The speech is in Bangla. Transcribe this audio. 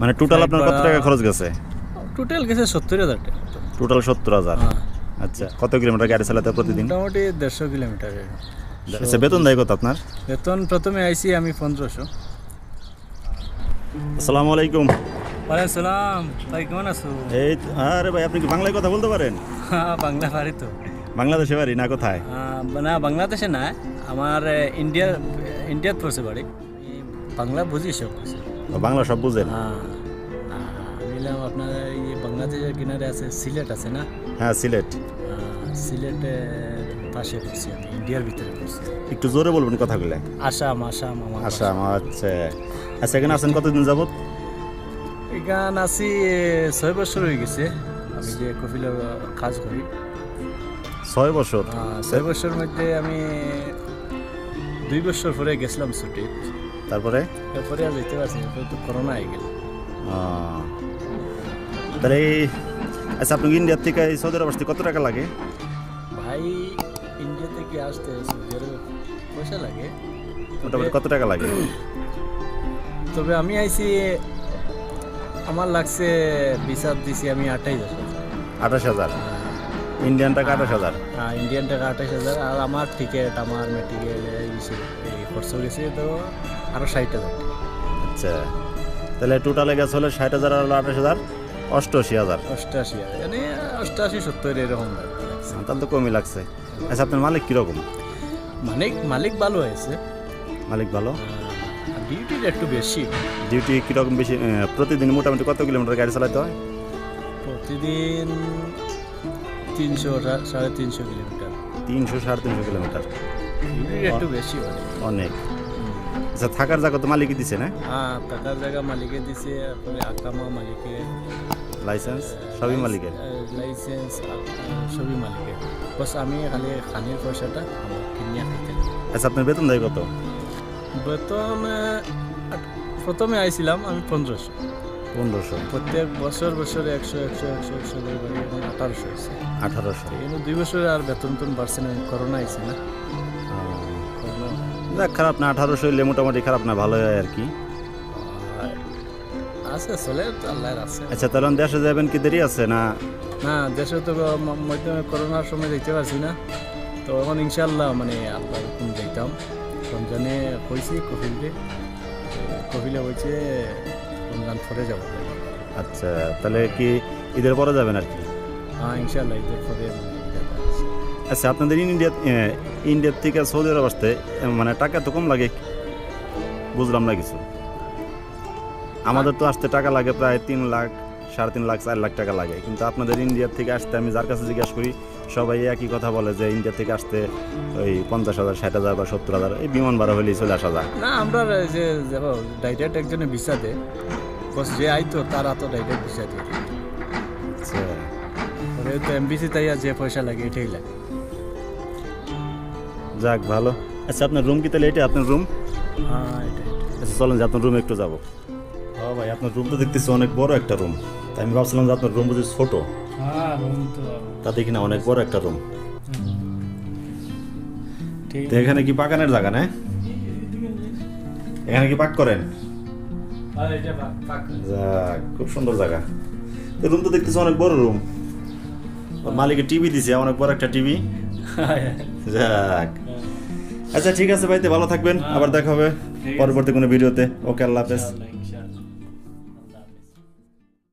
মানে টোটাল আপনার কত টাকা খরচ গেছে? টোটাল গেছে সত্তর হাজার টাকা। টোটাল সত্তর হাজার? হ্যাঁ, আচ্ছা কত কিলোমিটার গাড়ি চালাতে প্রতিদিন? মোটামুটি দেড়শো কিলোমিটার। আচ্ছা বেতন দেয় কত আপনার? বেতন প্রথমে আইসি আমি পনেরোশো। আসসালামু আলাইকুম। ওয়ালাইকুম সালাম। ভাই কেমন আছো? এই আরে ভাই আপনি কি বাংলায় কথা বলতে পারেন? হ্যাঁ, বাংলা পারি তো। বাংলাদেশে বাড়ি না কোথায়? না বাংলাদেশে না আমার ইন্ডিয়া ইন্ডিয়াত পড়ছে বাড়ি। বাংলা বুঝি সব কিছু। বাংলা সব বুঝেন? হ্যাঁ মিলাম আপনার এই বাংলাদেশের কিনারে আছে সিলেট আছে না? হ্যাঁ সিলেট। সিলেটের পাশে পড়ছি আমি ইন্ডিয়ার ভিতরে পড়ছি। একটু জোরে বলবেন কথাগুলো। আসাম আসাম আমার আসাম আচ্ছা। আচ্ছা এখানে আছেন কতদিন যাবত এখান আছি ছয় বছর হয়ে গেছে। আমি যে কাজ করি। ছয় বছর? ছয় বছর মধ্যে আমি দুই বছর পরে গেছিলাম ছুটি তারপরে? আর যেতে পারছি তো করোনা হয়ে গেল। তাহলে আচ্ছা আপনাকে ইন্ডিয়ার থেকে এই সৌদি আরব আসতে কত টাকা লাগে? ভাই ইন্ডিয়া থেকে আসতে সৌদি আরবে পয়সা লাগে। মোটামুটি কত টাকা লাগে? তবে আমি আইছি আমার লাগছে বিচার দিছি আমি আঠাইশ হাজার। আঠাশ হাজার? ইন্ডিয়ান টাকা আঠাশ হাজার? হ্যাঁ ইন্ডিয়ান টাকা আঠাশ হাজার আর আমার টিকিট আমার মেডিকেল এই খরচ গেছে তো আরও ষাট হাজার। আচ্ছা তাহলে টোটালে গেছে হলে ষাট হাজার আর আঠাশ হাজার অষ্টআশি হাজার। অষ্টআশি হাজার মানে অষ্টআশি সত্তর এরকম লাগছে। তাহলে তো কমই লাগছে। আচ্ছা আপনার মালিক কীরকম? মালিক মালিক ভালো হয়েছে। মালিক ভালো? ডিউটির একটু বেশি। ডিউটি কীরকম বেশি প্রতিদিন মোটামুটি কত কিলোমিটার গাড়ি চালাতে হয়? প্রতিদিন তিনশো সাড়ে তিনশো কিলোমিটার। তিনশো সাড়ে তিনশো কিলোমিটার। একটু বেশি অনেক। আচ্ছা থাকার জায়গা তো মালিকই দিছে না? হ্যাঁ টাকার জায়গা মালিকে দিছে তারপরে আকামা মালিকে। লাইসেন্স সবই মালিকের? লাইসেন্স সবই মালিকের। বস আমি খালি খানির পয়সাটা আমার কিনিয়া খাইতে আচ্ছা আপনার বেতন দেয় কত? বেতন প্রথমে আইছিলাম আমি পনেরোশো। পনেরোশো। প্রত্যেক বছর বছর একশো একশো একশো একশো করে আঠারোশো হয়েছে আঠারোশো। এগুলো দুই বছরে আর বেতন টন বাড়ছে না করোনা আইছে না। যাক খারাপ না আঠারোশো হইলে মোটামুটি খারাপ না ভালো হয় আর কি। আছে চলে আল্লাহর আছে। আচ্ছা তাহলে দেশে যাবেন কি দেরি আছে না? না দেশে তো মধ্যে করোনার সময় দেখতে পাচ্ছি না। তো এখন ইনশাল্লাহ মানে আল্লাহ রকম দেখতাম রমজানে কইছি কফিলকে। কফিলে বলছে রমজান পরে যাব। আচ্ছা তাহলে কি ঈদের পরে যাবেন আর কি? হ্যাঁ ইনশাল্লাহ ঈদের পরে। আচ্ছা আপনাদের ইন্ডিয়া ইন্ডিয়ার থেকে সৌদি আরব আসতে মানে টাকা তো কম লাগে বুঝলাম না কিছু। আমাদের তো আসতে টাকা লাগে প্রায় তিন লাখ সাড়ে তিন লাখ চার লাখ টাকা লাগে। কিন্তু আপনাদের ইন্ডিয়ার থেকে আসতে আমি যার কাছে জিজ্ঞাসা করি সবাই একই কথা বলে যে ইন্ডিয়া থেকে আসতে ওই পঞ্চাশ হাজার ষাট হাজার বা সত্তর হাজার এই বিমান ভাড়া হলেই চলে আসা যায়। না আমরা যে ডাইরেক্ট একজনে ভিসা দে বস যে আইতো তারা তো ডাইরেক্ট ভিসা দিয়ে। আচ্ছা। তো এমবিসি তাই যে পয়সা লাগে এটাই লাগে। যাক ভালো। আচ্ছা আপনার রুম কি তাহলে এটা আপনার রুম হ্যাঁ আচ্ছা চলেন যে আপনার রুমে একটু যাব। হ্যাঁ ভাই আপনার রুম তো দেখতেছি অনেক বড় একটা রুম তাই আমি ভাবছিলাম যে আপনার রুম বুঝি ছোটো। হ্যাঁ রুম তো তা দেখি না অনেক বড় একটা রুম তো এখানে কি পাকানের জায়গা না? এখানে কি পাক করেন? আর এটা পাক যাক খুব সুন্দর জায়গা। তো রুম তো দেখতেছি অনেক বড় রুম মালিকে টিভি দিছে অনেক বড় একটা টিভি যাক। আচ্ছা ঠিক আছে ভাইতে ভালো থাকবেন। আবার দেখা হবে পরবর্তী কোনো ভিডিওতে। ওকে আল্লাহ হাফেজ।